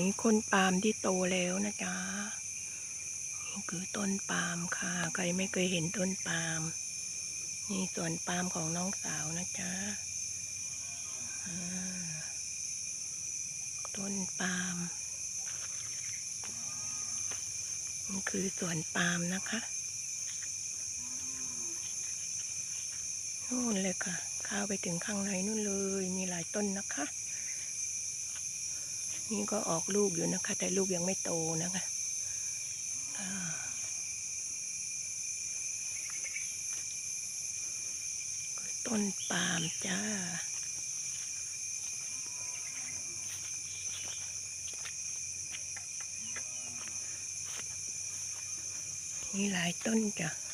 นี้คนปาล์มที่โตแล้วนะจ๊ะนี่คือต้นปาล์มค่ะ ใครไม่เคยเห็นต้นปาล์มนี่สวนปาล์มของน้องสาวนะจ๊ะต้นปาล์มนี่คือสวนปาล์มนะคะนู่นเลยค่ะเข้าไปถึงข้างในนู่นเลย มีหลายต้นนะคะ นี่ก็ออกลูกอยู่นะคะ แต่ลูกยังไม่โตนะคะต้นปาล์มจ้ามีหลายต้นจ้ะ